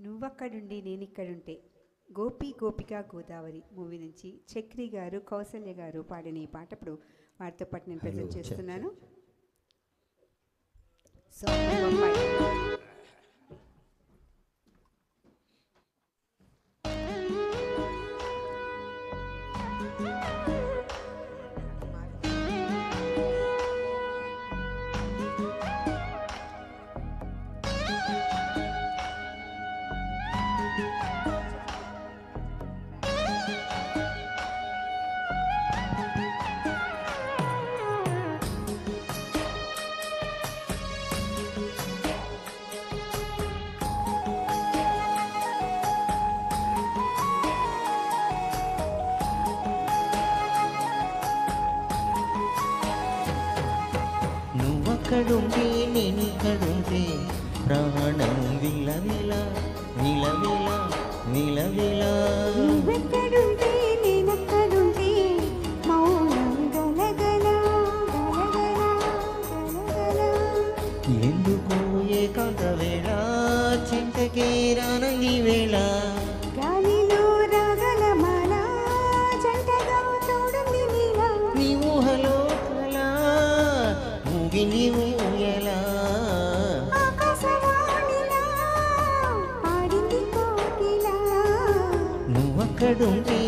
నువ్వక్కడుండి నేనిక్కడుంటే. గోపి గోపిక Godavari movie నుంచి చక్రి గారు కౌసల్య గారు పాడిన ఈ పాట ఇప్పుడు వారితో పాటు నేను ప్రజెంట్ చేస్తున్నాను. సాంగ్ నువ్వక్కడుంటే నేనిక్కడుంటే ప్రాణం విలవిల విలవిల విలవిల నువ్వెక్కడుంటే నేనెక్కడుంటే మౌనం గలగల గలగల గలగల ఎందుకు ఏకాంత వేళ చింతకే రానంగి వేళ ముగి నీవు ఎలా ఆకాశవాణిలా పాడింది కోకిల. నువ్వక్కడుంటే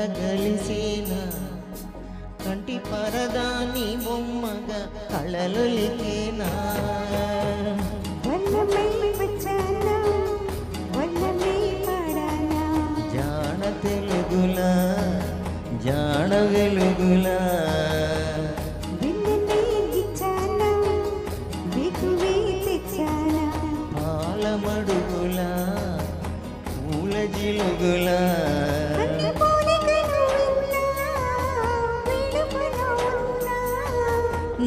కలగలిసేనా కంటి పరదాని బొమ్మగా కళలొలికేనా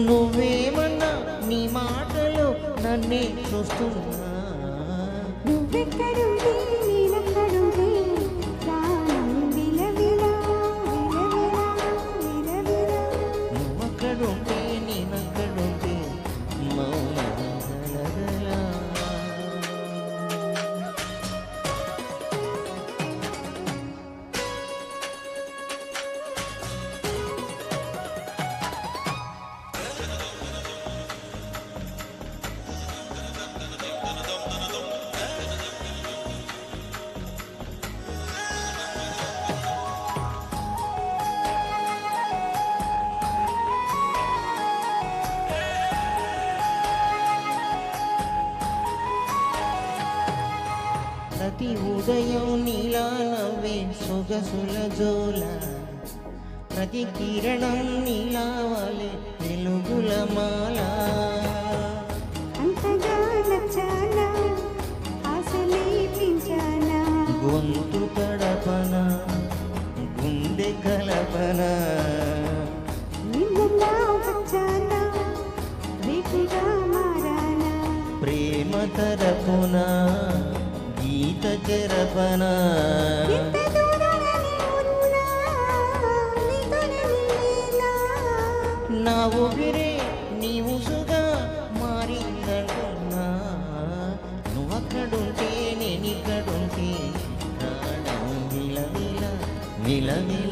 నువ్వేమన్నా నీ మాటలు నన్నే చూస్తున్నా? నువ్వెక్కడుంటే ప్రతి ఉదయం నీలా నవ్వే సొగసుల జోల. ప్రతి కిరణం నీలా వలె వెలుగుల మాల. గొంతు కడపన గుండె కలపన. చెరపన ఎంత దూరాలని ఉన్నా నీతోనే నేనా నా ఊపిరే నీ ఉసుగా మారిందంటున్నా నువ్వక్కడుంటే నేనిక్కడుంటే ప్రాణం విలవిల విలవిల విలవిల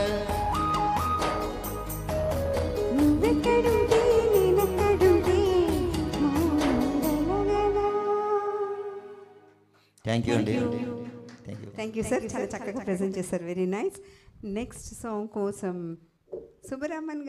థ్యాంక్ యూ అండి యూ థ్యాంక్ యూ సార్ చాలా చక్కగా ప్రజెంట్ చేశారు. వెరీ నైస్ నెక్స్ట్ సాంగ్ కోసం సుబ్బరామన్